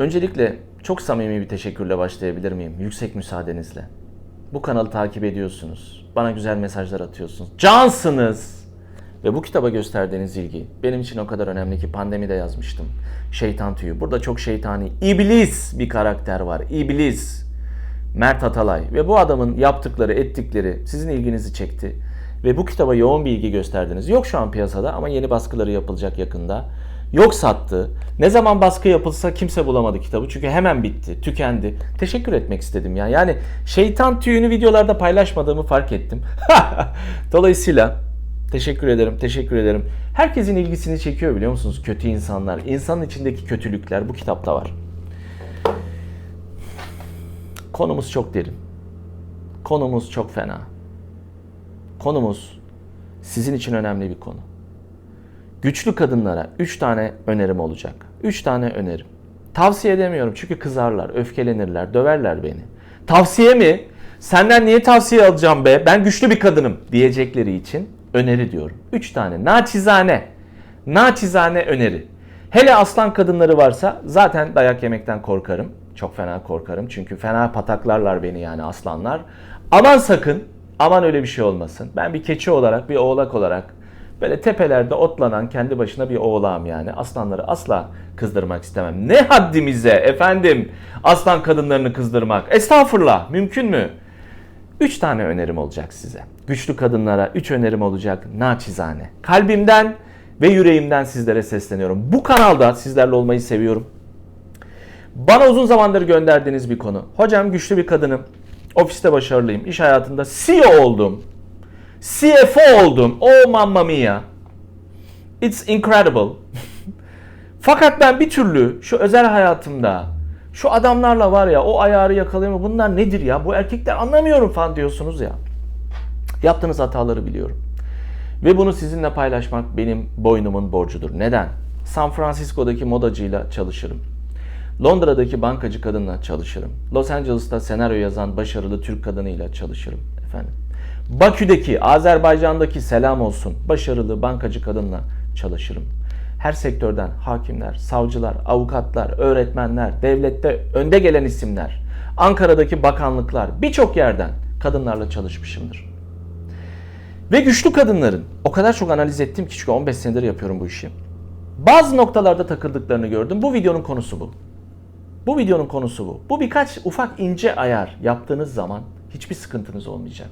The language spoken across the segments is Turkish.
Öncelikle çok samimi bir teşekkürle başlayabilir miyim? Yüksek müsaadenizle. Bu kanalı takip ediyorsunuz. Bana güzel mesajlar atıyorsunuz. Cansınız. Ve bu kitaba gösterdiğiniz ilgi benim için o kadar önemli ki pandemide yazmıştım. Şeytan tüyü. Burada çok şeytani, iblis bir karakter var. İblis. Mert Atalay. Ve bu adamın yaptıkları, ettikleri sizin ilginizi çekti. Ve bu kitaba yoğun bir ilgi gösterdiniz. Yok şu an piyasada ama yeni baskıları yapılacak yakında. Yok sattı. Ne zaman baskı yapılsa kimse bulamadı kitabı. Çünkü hemen bitti, tükendi. Teşekkür etmek istedim ya. Yani şeytan tüyünü videolarda paylaşmadığımı fark ettim. Dolayısıyla teşekkür ederim, teşekkür ederim. Herkesin ilgisini çekiyor biliyor musunuz? Kötü insanlar, insanın içindeki kötülükler bu kitapta var. Konumuz çok derin. Konumuz çok fena. Konumuz sizin için önemli bir konu. Güçlü kadınlara 3 tane önerim olacak. 3 tane önerim. Tavsiye edemiyorum çünkü kızarlar, öfkelenirler, döverler beni. Tavsiye mi? Senden niye tavsiye alacağım be? Ben güçlü bir kadınım diyecekleri için öneri diyorum. 3 tane naçizane. Naçizane öneri. Hele aslan kadınları varsa zaten dayak yemekten korkarım. Çok fena korkarım çünkü fena pataklarlar beni yani aslanlar. Aman sakın, aman öyle bir şey olmasın. Ben bir keçi olarak, bir oğlak olarak böyle tepelerde otlanan kendi başına bir oğlağım yani. Aslanları asla kızdırmak istemem. Ne haddimize efendim aslan kadınlarını kızdırmak. Estağfurullah mümkün mü? Üç tane önerim olacak size. Güçlü kadınlara üç önerim olacak naçizane. Kalbimden ve yüreğimden sizlere sesleniyorum. Bu kanalda sizlerle olmayı seviyorum. Bana uzun zamandır gönderdiğiniz bir konu. Hocam güçlü bir kadınım. Ofiste başarılıyım. İş hayatında CEO oldum. CFO oldum. Oh mamma mia. It's incredible. Fakat ben bir türlü şu özel hayatımda şu adamlarla var ya o ayarı yakalayamıyorum. Bunlar nedir ya? Bu erkekler anlamıyorum falan diyorsunuz ya. Yaptığınız hataları biliyorum. Ve bunu sizinle paylaşmak benim boynumun borcudur. Neden? San Francisco'daki modacıyla çalışırım. Londra'daki bankacı kadınla çalışırım. Los Angeles'ta senaryo yazan başarılı Türk kadınıyla çalışırım efendim. Bakü'deki, Azerbaycan'daki selam olsun başarılı bankacı kadınla çalışırım. Her sektörden hakimler, savcılar, avukatlar, öğretmenler, devlette önde gelen isimler, Ankara'daki bakanlıklar, birçok yerden kadınlarla çalışmışımdır. Ve güçlü kadınların o kadar çok analiz ettim ki çünkü 15 senedir yapıyorum bu işi. Bazı noktalarda takıldıklarını gördüm. Bu videonun konusu bu. Bu videonun konusu bu. Bu birkaç ufak ince ayar yaptığınız zaman hiçbir sıkıntınız olmayacak.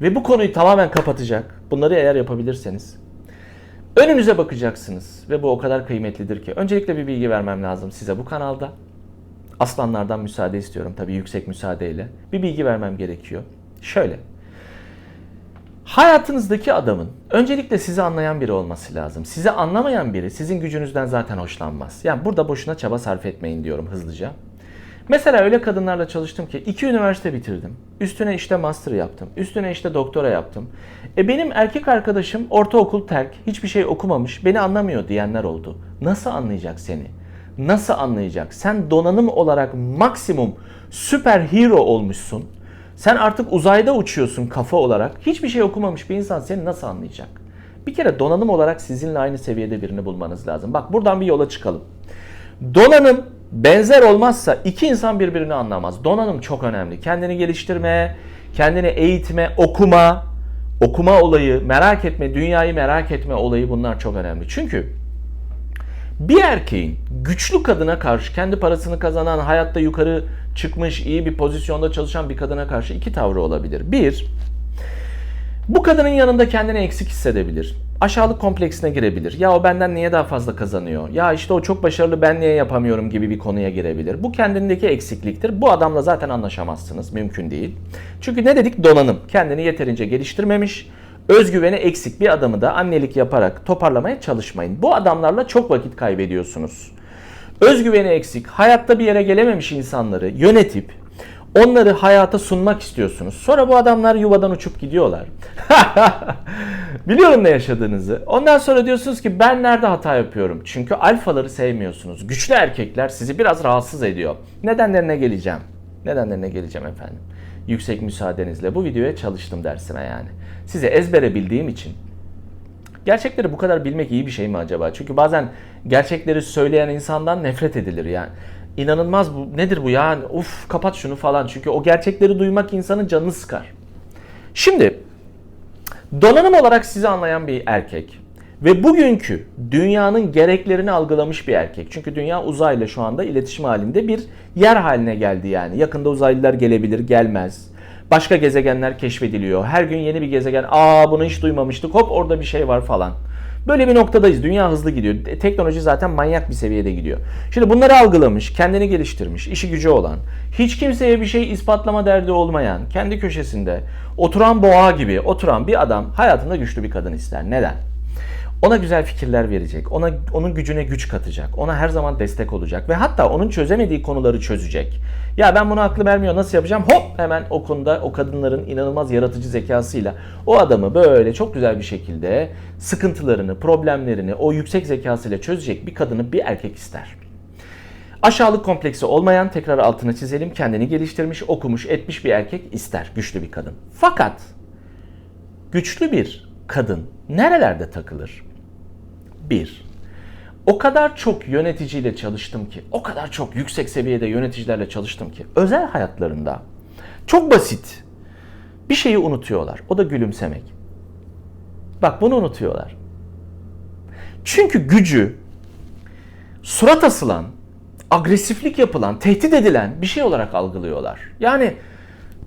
Ve bu konuyu tamamen kapatacak. Bunları eğer yapabilirseniz önünüze bakacaksınız ve bu o kadar kıymetlidir ki. Öncelikle bir bilgi vermem lazım size bu kanalda. Aslanlardan müsaade istiyorum tabii yüksek müsaadeyle. Bir bilgi vermem gerekiyor. Şöyle. Hayatınızdaki adamın öncelikle sizi anlayan biri olması lazım. Sizi anlamayan biri sizin gücünüzden zaten hoşlanmaz. Yani burada boşuna çaba sarf etmeyin diyorum hızlıca. Mesela öyle kadınlarla çalıştım ki iki üniversite bitirdim. Üstüne işte master yaptım. Üstüne işte doktora yaptım. E benim erkek arkadaşım ortaokul terk, hiçbir şey okumamış, beni anlamıyor diyenler oldu. Nasıl anlayacak seni? Nasıl anlayacak? Sen donanım olarak maksimum süper hero olmuşsun. Sen artık uzayda uçuyorsun kafa olarak. Hiçbir şey okumamış bir insan seni nasıl anlayacak? Bir kere donanım olarak sizinle aynı seviyede birini bulmanız lazım. Bak buradan bir yola çıkalım. Donanım benzer olmazsa iki insan birbirini anlamaz. Donanım çok önemli. Kendini geliştirme, kendini eğitme, okuma, okuma olayı, merak etme, dünyayı merak etme olayı bunlar çok önemli. Çünkü bir erkeğin güçlü kadına karşı kendi parasını kazanan, hayatta yukarı çıkmış, iyi bir pozisyonda çalışan bir kadına karşı iki tavrı olabilir. Bir, bu kadının yanında kendini eksik hissedebilir. Aşağılık kompleksine girebilir. Ya o benden niye daha fazla kazanıyor? Ya işte o çok başarılı ben niye yapamıyorum gibi bir konuya girebilir. Bu kendindeki eksikliktir. Bu adamla zaten anlaşamazsınız. Mümkün değil. Çünkü ne dedik? Donanım. Kendini yeterince geliştirmemiş. Özgüveni eksik bir adamı da annelik yaparak toparlamaya çalışmayın. Bu adamlarla çok vakit kaybediyorsunuz. Özgüveni eksik, hayatta bir yere gelememiş insanları yönetip onları hayata sunmak istiyorsunuz. Sonra bu adamlar yuvadan uçup gidiyorlar. Biliyorum ne yaşadığınızı. Ondan sonra diyorsunuz ki ben nerede hata yapıyorum? Çünkü alfaları sevmiyorsunuz. Güçlü erkekler sizi biraz rahatsız ediyor. Nedenlerine geleceğim. Nedenlerine geleceğim efendim. Yüksek müsaadenizle bu videoya çalıştım dersime yani. Size ezbere bildiğim için Gerçekleri bu kadar bilmek iyi bir şey mi acaba? Çünkü bazen gerçekleri söyleyen insandan nefret edilir yani. İnanılmaz bu nedir bu ya? Uf kapat şunu falan. Çünkü o gerçekleri duymak insanın canını sıkar. Şimdi donanım olarak sizi anlayan bir erkek ve bugünkü dünyanın gereklerini algılamış bir erkek. Çünkü dünya uzayla şu anda iletişim halinde bir yer haline geldi yani. Yakında uzaylılar gelebilir, gelmez. Başka gezegenler keşfediliyor. Her gün yeni bir gezegen. Aa bunu hiç duymamıştık. Hop orada bir şey var falan. Böyle bir noktadayız. Dünya hızlı gidiyor. E, Teknoloji zaten manyak bir seviyede gidiyor. Şimdi bunları algılamış, kendini geliştirmiş, işi gücü olan, hiç kimseye bir şey ispatlama derdi olmayan, kendi köşesinde oturan boğa gibi oturan bir adam hayatında güçlü bir kadın ister. Neden? Ona güzel fikirler verecek, ona onun gücüne güç katacak, ona her zaman destek olacak ve hatta onun çözemediği konuları çözecek. Ya ben bunu aklı vermiyor nasıl yapacağım? Hop hemen o konuda o kadınların inanılmaz yaratıcı zekasıyla o adamı böyle çok güzel bir şekilde sıkıntılarını, problemlerini o yüksek zekasıyla çözecek bir kadını bir erkek ister. Aşağılık kompleksi olmayan, tekrar altını çizelim, kendini geliştirmiş, okumuş, etmiş bir erkek ister, güçlü bir kadın. Fakat güçlü bir kadın nerelerde takılır? Bir, o kadar çok yöneticiyle çalıştım ki, o kadar çok yüksek seviyede yöneticilerle çalıştım ki, özel hayatlarında çok basit bir şeyi unutuyorlar. O da gülümsemek. Bak bunu unutuyorlar. Çünkü gücü surat asılan, agresiflik yapılan, tehdit edilen bir şey olarak algılıyorlar. Yani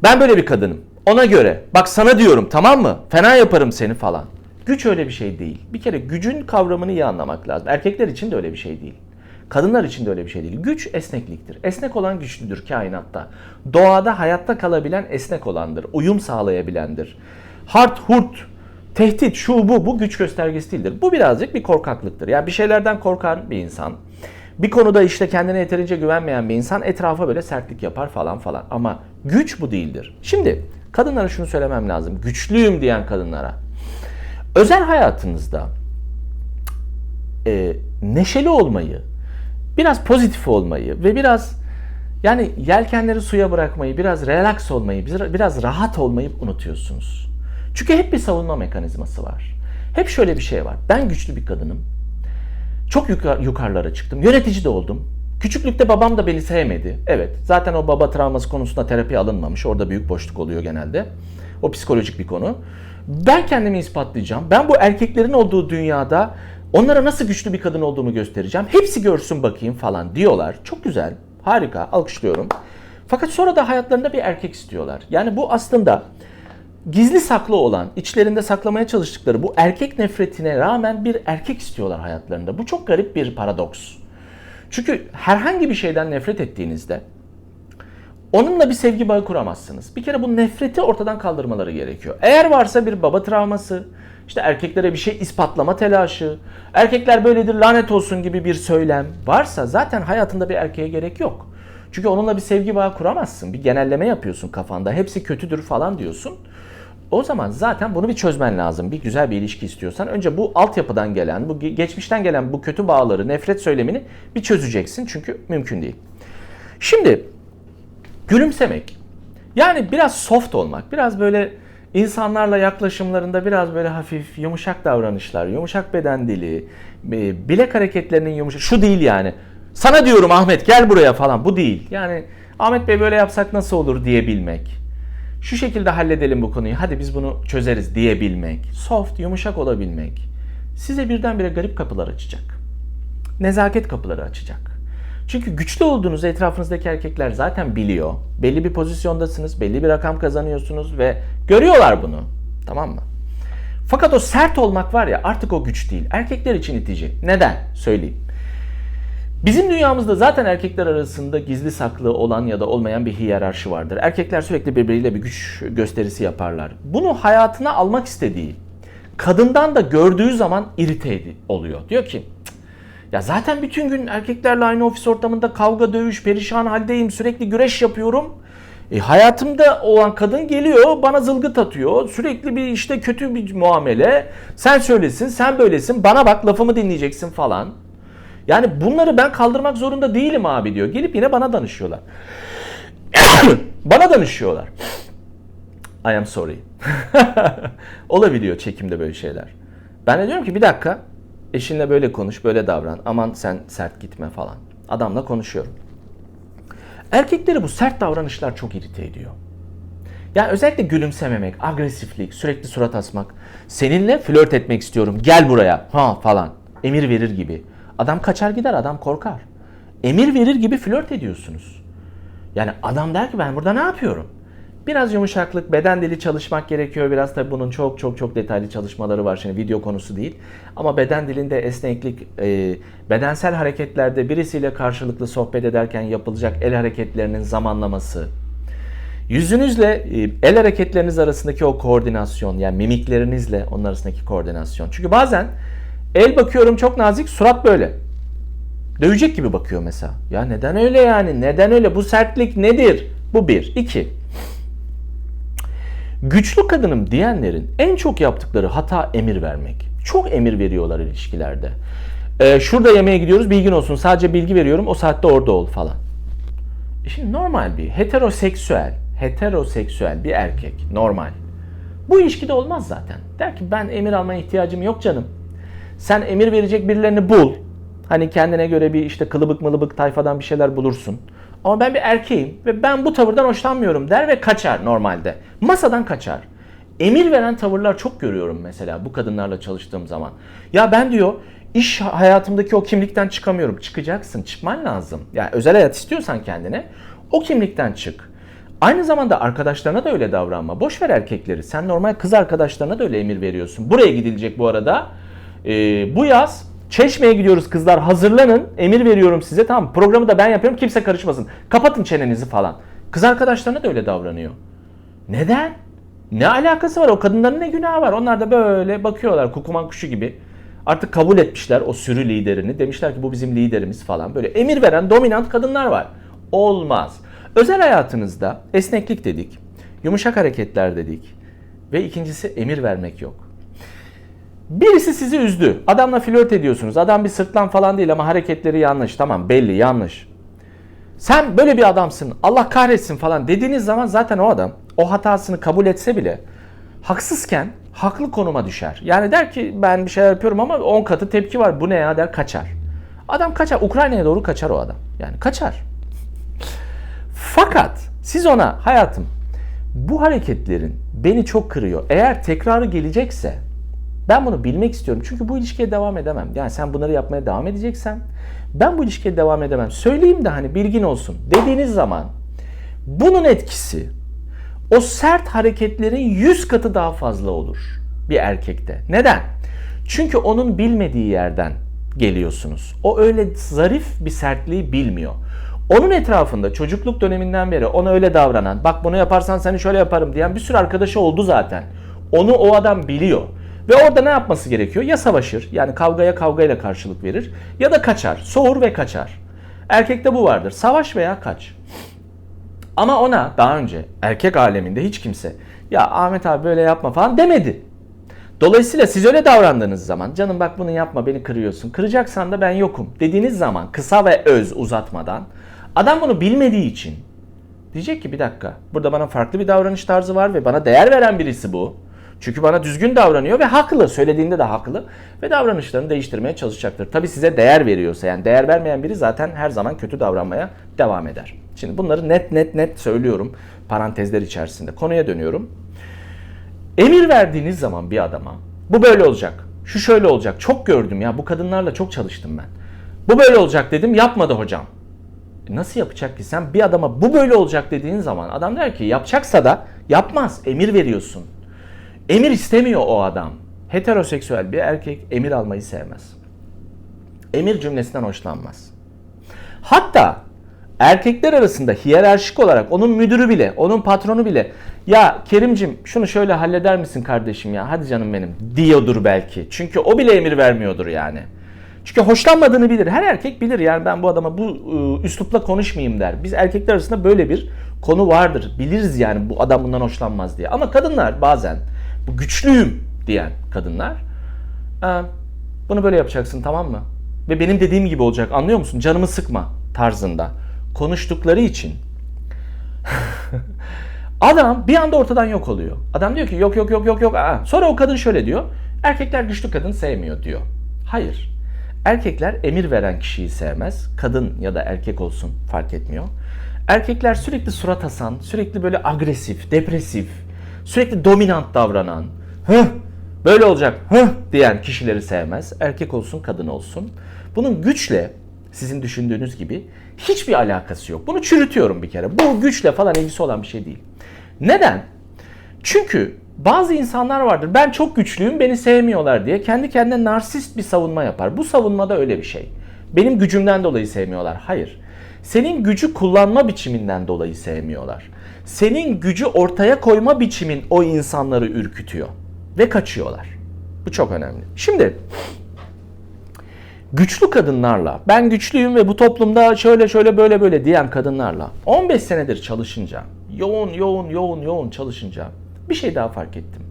ben böyle bir kadınım. Ona göre bak sana diyorum tamam mı? Fena yaparım seni falan. Güç öyle bir şey değil. Bir kere gücün kavramını iyi anlamak lazım. Erkekler için de öyle bir şey değil. Kadınlar için de öyle bir şey değil. Güç esnekliktir. Esnek olan güçlüdür kainatta. Doğada hayatta kalabilen esnek olandır. Uyum sağlayabilendir. Hart hurt, tehdit, şu bu, bu güç göstergesi değildir. Bu birazcık bir korkaklıktır. Yani bir şeylerden korkan bir insan, bir konuda işte kendine yeterince güvenmeyen bir insan etrafa böyle sertlik yapar falan falan. Ama güç bu değildir. Şimdi kadınlara şunu söylemem lazım. Güçlüyüm diyen kadınlara. Özel hayatınızda e, neşeli olmayı, biraz pozitif olmayı ve biraz yani yelkenleri suya bırakmayı, biraz relax olmayı, biraz, rahat olmayı unutuyorsunuz. Çünkü hep bir savunma mekanizması var. Hep şöyle bir şey var. Ben güçlü bir kadınım. Çok yukarı, yukarılara çıktım. Yönetici de oldum. Küçüklükte babam da beni sevmedi. Evet. Zaten o baba travması konusunda terapi alınmamış. Orada büyük boşluk oluyor genelde. O psikolojik bir konu. Ben kendimi ispatlayacağım. Ben bu erkeklerin olduğu dünyada onlara nasıl güçlü bir kadın olduğumu göstereceğim. Hepsi görsün bakayım falan diyorlar. Çok güzel. Harika. Alkışlıyorum. Fakat sonra da hayatlarında bir erkek istiyorlar. Yani bu aslında gizli saklı olan, içlerinde saklamaya çalıştıkları bu erkek nefretine rağmen bir erkek istiyorlar hayatlarında. Bu çok garip bir paradoks. Çünkü herhangi bir şeyden nefret ettiğinizde onunla bir sevgi bağı kuramazsınız. Bir kere bu nefreti ortadan kaldırmaları gerekiyor. Eğer varsa bir baba travması, işte erkeklere bir şey ispatlama telaşı, erkekler böyledir lanet olsun gibi bir söylem varsa zaten hayatında bir erkeğe gerek yok. Çünkü onunla bir sevgi bağı kuramazsın. Bir genelleme yapıyorsun kafanda. Hepsi kötüdür falan diyorsun. O zaman zaten bunu bir çözmen lazım. Bir güzel bir ilişki istiyorsan önce bu altyapıdan gelen, bu geçmişten gelen bu kötü bağları, nefret söylemini bir çözeceksin. Çünkü mümkün değil. Şimdi gülümsemek. Yani biraz soft olmak, biraz böyle insanlarla yaklaşımlarında biraz böyle hafif yumuşak davranışlar, yumuşak beden dili, e, bilek hareketlerinin yumuşak. Şu değil yani. Sana diyorum Ahmet gel buraya falan. Bu değil. Yani Ahmet Bey böyle yapsak nasıl olur diyebilmek. Şu şekilde halledelim bu konuyu. Hadi biz bunu çözeriz diyebilmek. Soft, yumuşak olabilmek. Size birdenbire garip kapılar açacak. Nezaket kapıları açacak. Çünkü güçlü olduğunuzu etrafınızdaki erkekler zaten biliyor. Belli bir pozisyondasınız, belli bir rakam kazanıyorsunuz ve görüyorlar bunu. Tamam mı? Fakat o sert olmak var ya artık o güç değil. Erkekler için itici. Neden? Söyleyeyim. Bizim dünyamızda zaten erkekler arasında gizli saklı olan ya da olmayan bir hiyerarşi vardır. Erkekler sürekli birbiriyle bir güç gösterisi yaparlar. Bunu hayatına almak istediği, kadından da gördüğü zaman irite oluyor. Diyor ki ya zaten bütün gün erkeklerle aynı ofis ortamında kavga, dövüş, perişan haldeyim, sürekli güreş yapıyorum. E, hayatımda olan kadın geliyor bana zılgıt atıyor. Sürekli bir işte kötü bir muamele. Sen söylesin, sen böylesin, bana bak lafımı dinleyeceksin falan. Yani bunları ben kaldırmak zorunda değilim abi diyor. Gelip yine bana danışıyorlar. bana danışıyorlar. I am sorry. Olabiliyor çekimde böyle şeyler. Ben de diyorum ki bir dakika eşinle böyle konuş, böyle davran. Aman sen sert gitme falan. Adamla konuşuyorum. Erkekleri bu sert davranışlar çok irite ediyor. Yani özellikle gülümsememek, agresiflik, sürekli surat asmak. Seninle flört etmek istiyorum. Gel buraya. Ha falan. Emir verir gibi. Adam kaçar gider, adam korkar. Emir verir gibi flört ediyorsunuz. Yani adam der ki ben burada ne yapıyorum? Biraz yumuşaklık, beden dili çalışmak gerekiyor. Biraz tabii bunun çok çok çok detaylı çalışmaları var. Şimdi video konusu değil. Ama beden dilinde esneklik, e, bedensel hareketlerde birisiyle karşılıklı sohbet ederken yapılacak el hareketlerinin zamanlaması, Yüzünüzle e, el hareketleriniz arasındaki o koordinasyon yani mimiklerinizle onun arasındaki koordinasyon. Çünkü bazen el bakıyorum çok nazik surat böyle. Dövecek gibi bakıyor mesela. Ya neden öyle yani? Neden öyle? Bu sertlik nedir? Bu bir. İki. Güçlü kadınım diyenlerin en çok yaptıkları hata emir vermek. Çok emir veriyorlar ilişkilerde. Ee, şurada yemeğe gidiyoruz bilgin olsun. Sadece bilgi veriyorum o saatte orada ol falan. E Şimdi normal bir heteroseksüel, heteroseksüel bir erkek normal. Bu ilişkide olmaz zaten. Der ki ben emir almaya ihtiyacım yok canım. Sen emir verecek birilerini bul. Hani kendine göre bir işte kılıbık mılıbık tayfadan bir şeyler bulursun. Ama ben bir erkeğim ve ben bu tavırdan hoşlanmıyorum der ve kaçar normalde. Masadan kaçar. Emir veren tavırlar çok görüyorum mesela bu kadınlarla çalıştığım zaman. Ya ben diyor iş hayatımdaki o kimlikten çıkamıyorum. Çıkacaksın, çıkman lazım. Yani özel hayat istiyorsan kendine o kimlikten çık. Aynı zamanda arkadaşlarına da öyle davranma. Boş ver erkekleri. Sen normal kız arkadaşlarına da öyle emir veriyorsun. Buraya gidilecek bu arada. Ee, bu yaz Çeşme'ye gidiyoruz kızlar hazırlanın. Emir veriyorum size tamam programı da ben yapıyorum kimse karışmasın. Kapatın çenenizi falan. Kız arkadaşlarına da öyle davranıyor. Neden? Ne alakası var? O kadınların ne günahı var? Onlar da böyle bakıyorlar kukuman kuşu gibi. Artık kabul etmişler o sürü liderini. Demişler ki bu bizim liderimiz falan. Böyle emir veren dominant kadınlar var. Olmaz. Özel hayatınızda esneklik dedik. Yumuşak hareketler dedik. Ve ikincisi emir vermek yok. Birisi sizi üzdü. Adamla flört ediyorsunuz. Adam bir sırtlan falan değil ama hareketleri yanlış. Tamam belli yanlış. Sen böyle bir adamsın. Allah kahretsin falan dediğiniz zaman zaten o adam o hatasını kabul etse bile haksızken haklı konuma düşer. Yani der ki ben bir şeyler yapıyorum ama 10 katı tepki var. Bu ne ya der kaçar. Adam kaçar. Ukrayna'ya doğru kaçar o adam. Yani kaçar. Fakat siz ona hayatım bu hareketlerin beni çok kırıyor. Eğer tekrarı gelecekse ben bunu bilmek istiyorum. Çünkü bu ilişkiye devam edemem. Yani sen bunları yapmaya devam edeceksen ben bu ilişkiye devam edemem. Söyleyeyim de hani bilgin olsun dediğiniz zaman bunun etkisi o sert hareketlerin 100 katı daha fazla olur bir erkekte. Neden? Çünkü onun bilmediği yerden geliyorsunuz. O öyle zarif bir sertliği bilmiyor. Onun etrafında çocukluk döneminden beri ona öyle davranan, bak bunu yaparsan seni şöyle yaparım diyen bir sürü arkadaşı oldu zaten. Onu o adam biliyor. Ve orada ne yapması gerekiyor? Ya savaşır, yani kavgaya kavgayla karşılık verir ya da kaçar, soğur ve kaçar. Erkekte bu vardır. Savaş veya kaç. Ama ona daha önce erkek aleminde hiç kimse ya Ahmet abi böyle yapma falan demedi. Dolayısıyla siz öyle davrandığınız zaman canım bak bunu yapma beni kırıyorsun. Kıracaksan da ben yokum dediğiniz zaman kısa ve öz uzatmadan adam bunu bilmediği için diyecek ki bir dakika burada bana farklı bir davranış tarzı var ve bana değer veren birisi bu. Çünkü bana düzgün davranıyor ve haklı. Söylediğinde de haklı. Ve davranışlarını değiştirmeye çalışacaktır. Tabii size değer veriyorsa yani değer vermeyen biri zaten her zaman kötü davranmaya devam eder. Şimdi bunları net net net söylüyorum parantezler içerisinde. Konuya dönüyorum. Emir verdiğiniz zaman bir adama bu böyle olacak. Şu şöyle olacak. Çok gördüm ya bu kadınlarla çok çalıştım ben. Bu böyle olacak dedim yapmadı hocam. E nasıl yapacak ki? Sen bir adama bu böyle olacak dediğin zaman adam der ki yapacaksa da yapmaz. Emir veriyorsun. Emir istemiyor o adam. Heteroseksüel bir erkek emir almayı sevmez. Emir cümlesinden hoşlanmaz. Hatta erkekler arasında hiyerarşik olarak onun müdürü bile, onun patronu bile ya Kerimcim şunu şöyle halleder misin kardeşim ya hadi canım benim diyordur belki. Çünkü o bile emir vermiyordur yani. Çünkü hoşlanmadığını bilir. Her erkek bilir yani ben bu adama bu ıı, üslupla konuşmayayım der. Biz erkekler arasında böyle bir konu vardır. Biliriz yani bu adam bundan hoşlanmaz diye. Ama kadınlar bazen bu güçlüyüm diyen kadınlar bunu böyle yapacaksın tamam mı? Ve benim dediğim gibi olacak anlıyor musun? Canımı sıkma tarzında konuştukları için adam bir anda ortadan yok oluyor. Adam diyor ki yok yok yok yok yok. Aa. Sonra o kadın şöyle diyor. Erkekler güçlü kadın sevmiyor diyor. Hayır. Erkekler emir veren kişiyi sevmez. Kadın ya da erkek olsun fark etmiyor. Erkekler sürekli surat asan, sürekli böyle agresif, depresif, sürekli dominant davranan, hıh böyle olacak hıh diyen kişileri sevmez. Erkek olsun, kadın olsun. Bunun güçle sizin düşündüğünüz gibi hiçbir alakası yok. Bunu çürütüyorum bir kere. Bu güçle falan ilgisi olan bir şey değil. Neden? Çünkü bazı insanlar vardır. Ben çok güçlüyüm, beni sevmiyorlar diye kendi kendine narsist bir savunma yapar. Bu savunmada öyle bir şey. Benim gücümden dolayı sevmiyorlar. Hayır. Senin gücü kullanma biçiminden dolayı sevmiyorlar. Senin gücü ortaya koyma biçimin o insanları ürkütüyor ve kaçıyorlar. Bu çok önemli. Şimdi güçlü kadınlarla ben güçlüyüm ve bu toplumda şöyle şöyle böyle böyle diyen kadınlarla 15 senedir çalışınca yoğun yoğun yoğun yoğun çalışınca bir şey daha fark ettim.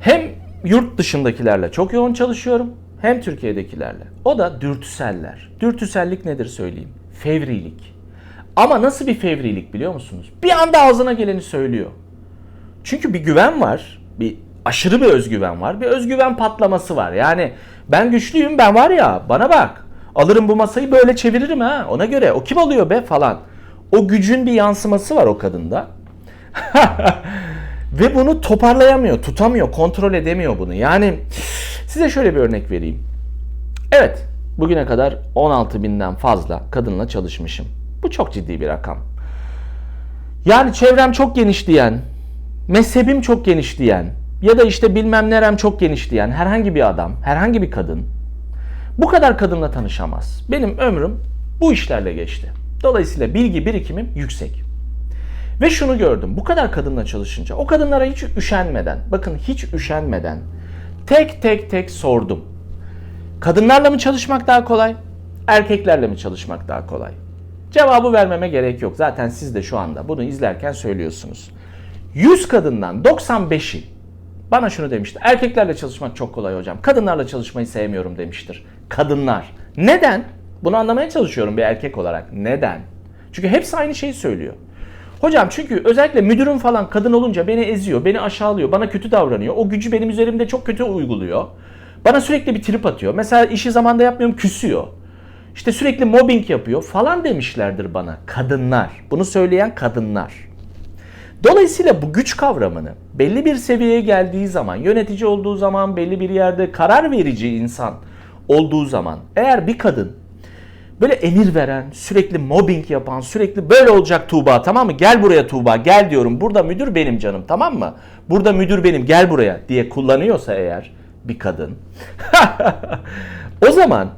Hem yurt dışındakilerle çok yoğun çalışıyorum hem Türkiye'dekilerle. O da dürtüseller. Dürtüsellik nedir söyleyeyim? Fevrilik. Ama nasıl bir fevrilik biliyor musunuz? Bir anda ağzına geleni söylüyor. Çünkü bir güven var. Bir aşırı bir özgüven var. Bir özgüven patlaması var. Yani ben güçlüyüm ben var ya bana bak. Alırım bu masayı böyle çeviririm ha. Ona göre o kim oluyor be falan. O gücün bir yansıması var o kadında. Ve bunu toparlayamıyor, tutamıyor, kontrol edemiyor bunu. Yani size şöyle bir örnek vereyim. Evet, bugüne kadar 16 binden fazla kadınla çalışmışım. Bu çok ciddi bir rakam. Yani çevrem çok geniş diyen, mezhebim çok geniş diyen ya da işte bilmem nerem çok geniş diyen herhangi bir adam, herhangi bir kadın bu kadar kadınla tanışamaz. Benim ömrüm bu işlerle geçti. Dolayısıyla bilgi birikimim yüksek. Ve şunu gördüm. Bu kadar kadınla çalışınca o kadınlara hiç üşenmeden, bakın hiç üşenmeden tek tek tek sordum. Kadınlarla mı çalışmak daha kolay? Erkeklerle mi çalışmak daha kolay? Cevabı vermeme gerek yok. Zaten siz de şu anda bunu izlerken söylüyorsunuz. 100 kadından 95'i bana şunu demişti. Erkeklerle çalışmak çok kolay hocam. Kadınlarla çalışmayı sevmiyorum demiştir. Kadınlar. Neden? Bunu anlamaya çalışıyorum bir erkek olarak. Neden? Çünkü hepsi aynı şeyi söylüyor. Hocam çünkü özellikle müdürüm falan kadın olunca beni eziyor, beni aşağılıyor, bana kötü davranıyor. O gücü benim üzerimde çok kötü uyguluyor. Bana sürekli bir trip atıyor. Mesela işi zamanda yapmıyorum küsüyor. İşte sürekli mobbing yapıyor falan demişlerdir bana kadınlar. Bunu söyleyen kadınlar. Dolayısıyla bu güç kavramını belli bir seviyeye geldiği zaman, yönetici olduğu zaman, belli bir yerde karar verici insan olduğu zaman eğer bir kadın böyle emir veren, sürekli mobbing yapan, sürekli böyle olacak Tuğba tamam mı? Gel buraya Tuğba gel diyorum. Burada müdür benim canım tamam mı? Burada müdür benim gel buraya diye kullanıyorsa eğer bir kadın. o zaman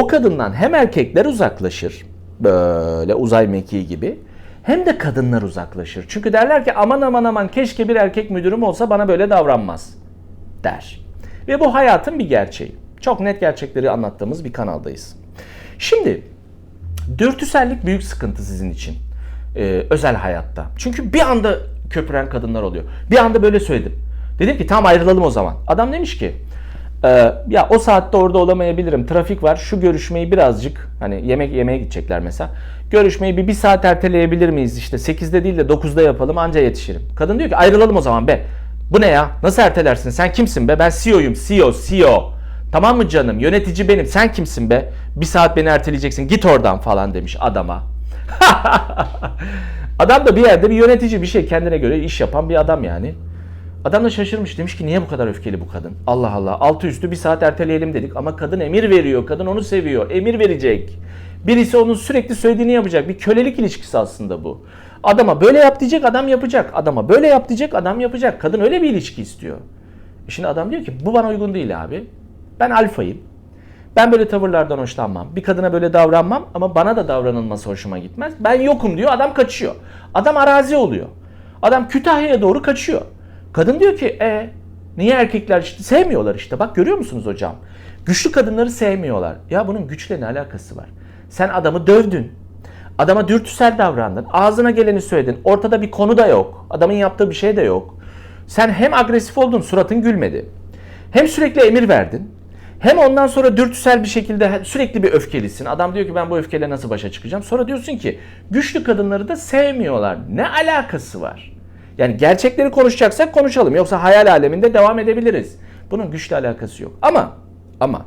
o kadından hem erkekler uzaklaşır böyle uzay mekiği gibi hem de kadınlar uzaklaşır. Çünkü derler ki aman aman aman keşke bir erkek müdürüm olsa bana böyle davranmaz der. Ve bu hayatın bir gerçeği. Çok net gerçekleri anlattığımız bir kanaldayız. Şimdi dürtüsellik büyük sıkıntı sizin için. Ee, özel hayatta. Çünkü bir anda köpüren kadınlar oluyor. Bir anda böyle söyledim. Dedim ki tamam ayrılalım o zaman. Adam demiş ki ya o saatte orada olamayabilirim. Trafik var. Şu görüşmeyi birazcık hani yemek yemeye gidecekler mesela. Görüşmeyi bir, bir saat erteleyebilir miyiz işte 8'de değil de 9'da yapalım anca yetişirim. Kadın diyor ki ayrılalım o zaman be. Bu ne ya? Nasıl ertelersin? Sen kimsin be? Ben CEO'yum. CEO, CEO. Tamam mı canım? Yönetici benim. Sen kimsin be? Bir saat beni erteleyeceksin. Git oradan falan demiş adama. adam da bir yerde bir yönetici bir şey kendine göre iş yapan bir adam yani. Adam da şaşırmış demiş ki niye bu kadar öfkeli bu kadın? Allah Allah altı üstü bir saat erteleyelim dedik ama kadın emir veriyor. Kadın onu seviyor. Emir verecek. Birisi onun sürekli söylediğini yapacak. Bir kölelik ilişkisi aslında bu. Adama böyle yap diyecek adam yapacak. Adama böyle yap diyecek adam yapacak. Kadın öyle bir ilişki istiyor. E şimdi adam diyor ki bu bana uygun değil abi. Ben alfayım. Ben böyle tavırlardan hoşlanmam. Bir kadına böyle davranmam ama bana da davranılması hoşuma gitmez. Ben yokum diyor adam kaçıyor. Adam arazi oluyor. Adam Kütahya'ya doğru kaçıyor. Kadın diyor ki e niye erkekler işte sevmiyorlar işte bak görüyor musunuz hocam? Güçlü kadınları sevmiyorlar. Ya bunun güçle ne alakası var? Sen adamı dövdün. Adama dürtüsel davrandın. Ağzına geleni söyledin. Ortada bir konu da yok. Adamın yaptığı bir şey de yok. Sen hem agresif oldun suratın gülmedi. Hem sürekli emir verdin. Hem ondan sonra dürtüsel bir şekilde sürekli bir öfkelisin. Adam diyor ki ben bu öfkeyle nasıl başa çıkacağım? Sonra diyorsun ki güçlü kadınları da sevmiyorlar. Ne alakası var? Yani gerçekleri konuşacaksak konuşalım. Yoksa hayal aleminde devam edebiliriz. Bunun güçle alakası yok. Ama ama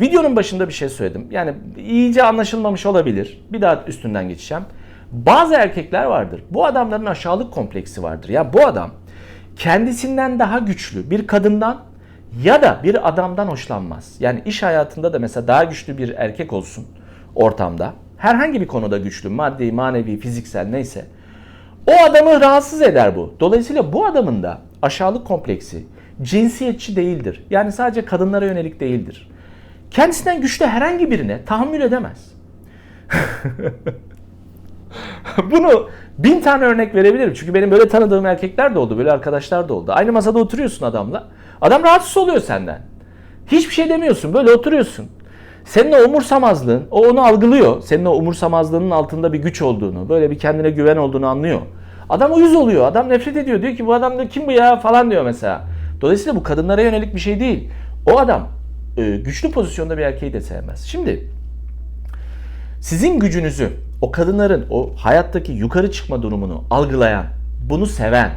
videonun başında bir şey söyledim. Yani iyice anlaşılmamış olabilir. Bir daha üstünden geçeceğim. Bazı erkekler vardır. Bu adamların aşağılık kompleksi vardır. Ya bu adam kendisinden daha güçlü bir kadından ya da bir adamdan hoşlanmaz. Yani iş hayatında da mesela daha güçlü bir erkek olsun ortamda. Herhangi bir konuda güçlü, maddi, manevi, fiziksel neyse. O adamı rahatsız eder bu. Dolayısıyla bu adamın da aşağılık kompleksi cinsiyetçi değildir. Yani sadece kadınlara yönelik değildir. Kendisinden güçlü herhangi birine tahammül edemez. Bunu bin tane örnek verebilirim. Çünkü benim böyle tanıdığım erkekler de oldu, böyle arkadaşlar da oldu. Aynı masada oturuyorsun adamla. Adam rahatsız oluyor senden. Hiçbir şey demiyorsun, böyle oturuyorsun. Senin o umursamazlığın, o onu algılıyor. Senin o umursamazlığının altında bir güç olduğunu, böyle bir kendine güven olduğunu anlıyor. Adam uyuz oluyor, adam nefret ediyor. Diyor ki bu adam da kim bu ya falan diyor mesela. Dolayısıyla bu kadınlara yönelik bir şey değil. O adam e, güçlü pozisyonda bir erkeği de sevmez. Şimdi sizin gücünüzü, o kadınların o hayattaki yukarı çıkma durumunu algılayan, bunu seven,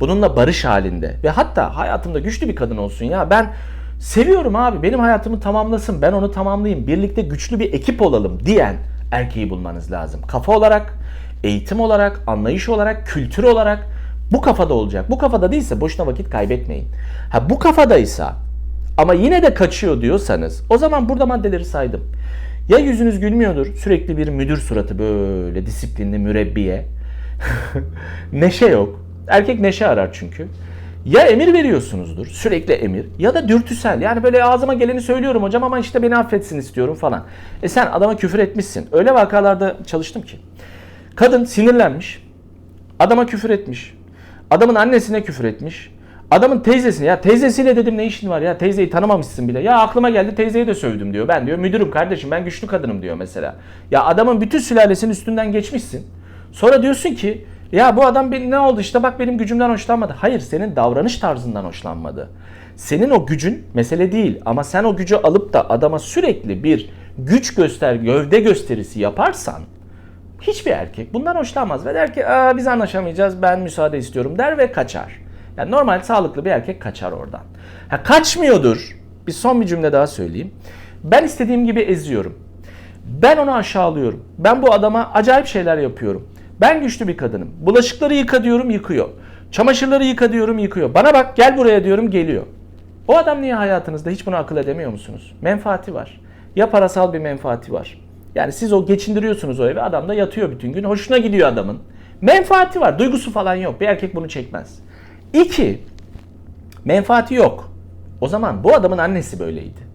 bununla barış halinde ve hatta hayatımda güçlü bir kadın olsun ya ben seviyorum abi benim hayatımı tamamlasın ben onu tamamlayayım birlikte güçlü bir ekip olalım diyen erkeği bulmanız lazım. Kafa olarak, eğitim olarak, anlayış olarak, kültür olarak bu kafada olacak. Bu kafada değilse boşuna vakit kaybetmeyin. Ha bu kafadaysa ama yine de kaçıyor diyorsanız o zaman burada maddeleri saydım. Ya yüzünüz gülmüyordur. Sürekli bir müdür suratı böyle disiplinli mürebbiye. neşe yok. Erkek neşe arar çünkü. Ya emir veriyorsunuzdur. Sürekli emir. Ya da dürtüsel. Yani böyle ağzıma geleni söylüyorum hocam ama işte beni affetsin istiyorum falan. E sen adama küfür etmişsin. Öyle vakalarda çalıştım ki. Kadın sinirlenmiş. Adama küfür etmiş. Adamın annesine küfür etmiş. Adamın teyzesine ya teyzesiyle dedim ne işin var ya teyzeyi tanımamışsın bile. Ya aklıma geldi teyzeyi de sövdüm diyor. Ben diyor müdürüm kardeşim ben güçlü kadınım diyor mesela. Ya adamın bütün sülalesinin üstünden geçmişsin. Sonra diyorsun ki ya bu adam benim ne oldu işte bak benim gücümden hoşlanmadı. Hayır senin davranış tarzından hoşlanmadı. Senin o gücün mesele değil ama sen o gücü alıp da adama sürekli bir güç göster, gövde gösterisi yaparsan hiçbir erkek bundan hoşlanmaz ve der ki Aa, biz anlaşamayacağız ben müsaade istiyorum der ve kaçar. Yani normal sağlıklı bir erkek kaçar oradan. Ha, kaçmıyordur. Bir son bir cümle daha söyleyeyim. Ben istediğim gibi eziyorum. Ben onu aşağılıyorum. Ben bu adama acayip şeyler yapıyorum. Ben güçlü bir kadınım. Bulaşıkları yıka diyorum yıkıyor. Çamaşırları yıka diyorum yıkıyor. Bana bak gel buraya diyorum geliyor. O adam niye hayatınızda hiç bunu akıl edemiyor musunuz? Menfaati var. Ya parasal bir menfaati var. Yani siz o geçindiriyorsunuz o evi adam da yatıyor bütün gün. Hoşuna gidiyor adamın. Menfaati var. Duygusu falan yok. Bir erkek bunu çekmez. İki, menfaati yok. O zaman bu adamın annesi böyleydi.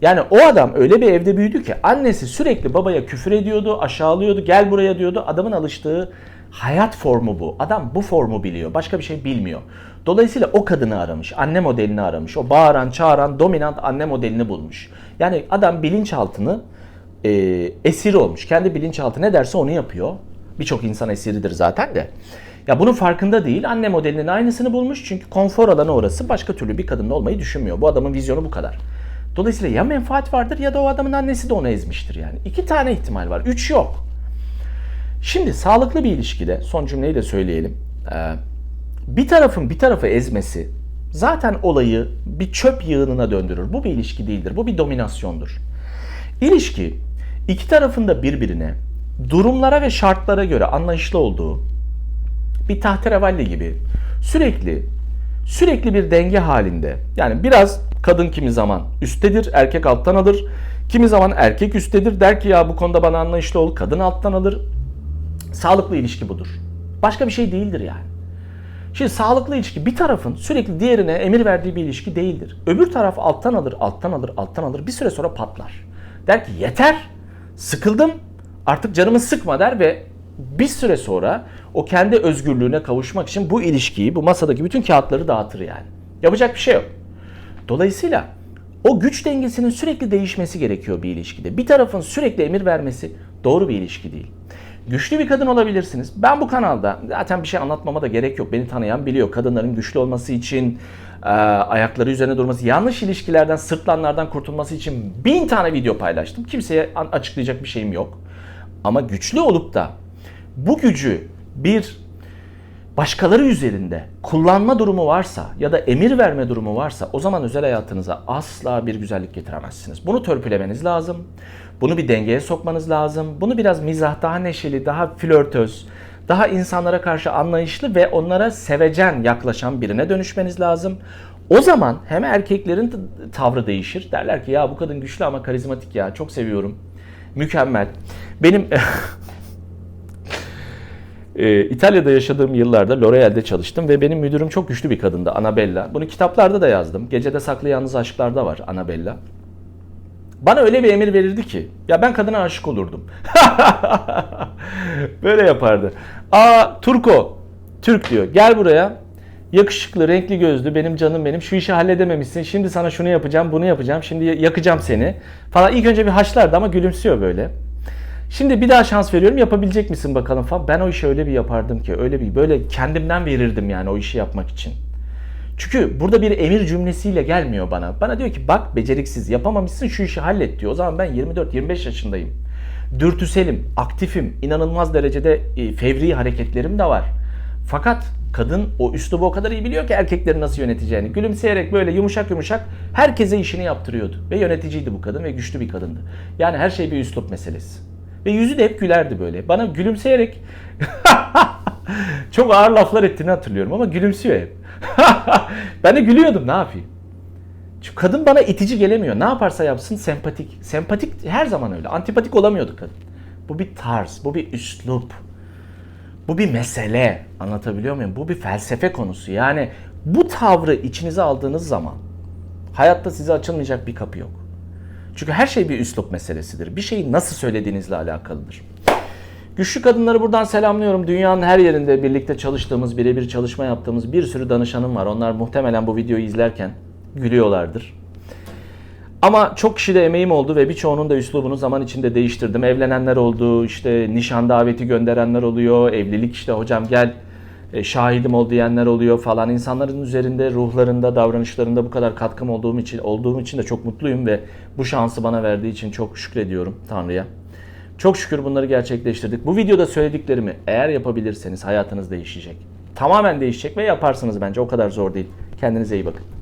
Yani o adam öyle bir evde büyüdü ki annesi sürekli babaya küfür ediyordu, aşağılıyordu, gel buraya diyordu. Adamın alıştığı hayat formu bu. Adam bu formu biliyor, başka bir şey bilmiyor. Dolayısıyla o kadını aramış, anne modelini aramış. O bağıran, çağıran, dominant anne modelini bulmuş. Yani adam bilinçaltını e, esiri olmuş. Kendi bilinçaltı ne derse onu yapıyor. Birçok insan esiridir zaten de. Ya bunun farkında değil. Anne modelinin aynısını bulmuş. Çünkü konfor alanı orası. Başka türlü bir kadınla olmayı düşünmüyor. Bu adamın vizyonu bu kadar. Dolayısıyla ya menfaat vardır ya da o adamın annesi de onu ezmiştir yani. İki tane ihtimal var. Üç yok. Şimdi sağlıklı bir ilişkide son cümleyi de söyleyelim. Ee, bir tarafın bir tarafı ezmesi zaten olayı bir çöp yığınına döndürür. Bu bir ilişki değildir. Bu bir dominasyondur. İlişki iki tarafın da birbirine durumlara ve şartlara göre anlayışlı olduğu bir tahterevalli gibi sürekli sürekli bir denge halinde. Yani biraz kadın kimi zaman üsttedir, erkek alttan alır. Kimi zaman erkek üsttedir. Der ki ya bu konuda bana anlayışlı ol. Kadın alttan alır. Sağlıklı ilişki budur. Başka bir şey değildir yani. Şimdi sağlıklı ilişki bir tarafın sürekli diğerine emir verdiği bir ilişki değildir. Öbür taraf alttan alır, alttan alır, alttan alır. Bir süre sonra patlar. Der ki yeter, sıkıldım, artık canımı sıkma der ve bir süre sonra o kendi özgürlüğüne kavuşmak için bu ilişkiyi, bu masadaki bütün kağıtları dağıtır yani. Yapacak bir şey yok. Dolayısıyla o güç dengesinin sürekli değişmesi gerekiyor bir ilişkide. Bir tarafın sürekli emir vermesi doğru bir ilişki değil. Güçlü bir kadın olabilirsiniz. Ben bu kanalda zaten bir şey anlatmama da gerek yok. Beni tanıyan biliyor. Kadınların güçlü olması için, e, ayakları üzerine durması, yanlış ilişkilerden, sırtlanlardan kurtulması için bin tane video paylaştım. Kimseye açıklayacak bir şeyim yok. Ama güçlü olup da bu gücü bir başkaları üzerinde kullanma durumu varsa ya da emir verme durumu varsa o zaman özel hayatınıza asla bir güzellik getiremezsiniz. Bunu törpülemeniz lazım. Bunu bir dengeye sokmanız lazım. Bunu biraz mizah, daha neşeli, daha flörtöz, daha insanlara karşı anlayışlı ve onlara sevecen yaklaşan birine dönüşmeniz lazım. O zaman hem erkeklerin tavrı değişir. Derler ki ya bu kadın güçlü ama karizmatik ya çok seviyorum. Mükemmel. Benim Ee, İtalya'da yaşadığım yıllarda L'Oreal'de çalıştım ve benim müdürüm çok güçlü bir kadındı Annabella. Bunu kitaplarda da yazdım. Gecede Saklı Yalnız Aşklar'da var Annabella. Bana öyle bir emir verirdi ki ya ben kadına aşık olurdum. Böyle yapardı. Aa Turko, Türk diyor. Gel buraya. Yakışıklı, renkli gözlü, benim canım benim. Şu işi halledememişsin. Şimdi sana şunu yapacağım, bunu yapacağım. Şimdi yakacağım seni. Falan ilk önce bir haşlardı ama gülümsüyor böyle. Şimdi bir daha şans veriyorum yapabilecek misin bakalım falan. Ben o işi öyle bir yapardım ki öyle bir böyle kendimden verirdim yani o işi yapmak için. Çünkü burada bir emir cümlesiyle gelmiyor bana. Bana diyor ki bak beceriksiz yapamamışsın şu işi hallet diyor. O zaman ben 24-25 yaşındayım. Dürtüselim, aktifim, inanılmaz derecede e, fevri hareketlerim de var. Fakat kadın o üslubu o kadar iyi biliyor ki erkekleri nasıl yöneteceğini. Gülümseyerek böyle yumuşak yumuşak herkese işini yaptırıyordu. Ve yöneticiydi bu kadın ve güçlü bir kadındı. Yani her şey bir üslup meselesi. Ve yüzü de hep gülerdi böyle. Bana gülümseyerek çok ağır laflar ettiğini hatırlıyorum ama gülümsüyor hep. ben de gülüyordum ne yapayım. Çünkü kadın bana itici gelemiyor. Ne yaparsa yapsın sempatik. Sempatik her zaman öyle. Antipatik olamıyordu kadın. Bu bir tarz, bu bir üslup. Bu bir mesele. Anlatabiliyor muyum? Bu bir felsefe konusu. Yani bu tavrı içinize aldığınız zaman hayatta size açılmayacak bir kapı yok. Çünkü her şey bir üslup meselesidir. Bir şeyi nasıl söylediğinizle alakalıdır. Güçlü kadınları buradan selamlıyorum. Dünyanın her yerinde birlikte çalıştığımız, birebir çalışma yaptığımız bir sürü danışanım var. Onlar muhtemelen bu videoyu izlerken gülüyorlardır. Ama çok kişi de emeğim oldu ve birçoğunun da üslubunu zaman içinde değiştirdim. Evlenenler oldu, işte nişan daveti gönderenler oluyor, evlilik işte hocam gel e, şahidim ol diyenler oluyor falan. İnsanların üzerinde, ruhlarında, davranışlarında bu kadar katkım olduğum için olduğum için de çok mutluyum ve bu şansı bana verdiği için çok şükrediyorum Tanrı'ya. Çok şükür bunları gerçekleştirdik. Bu videoda söylediklerimi eğer yapabilirseniz hayatınız değişecek. Tamamen değişecek ve yaparsınız bence. O kadar zor değil. Kendinize iyi bakın.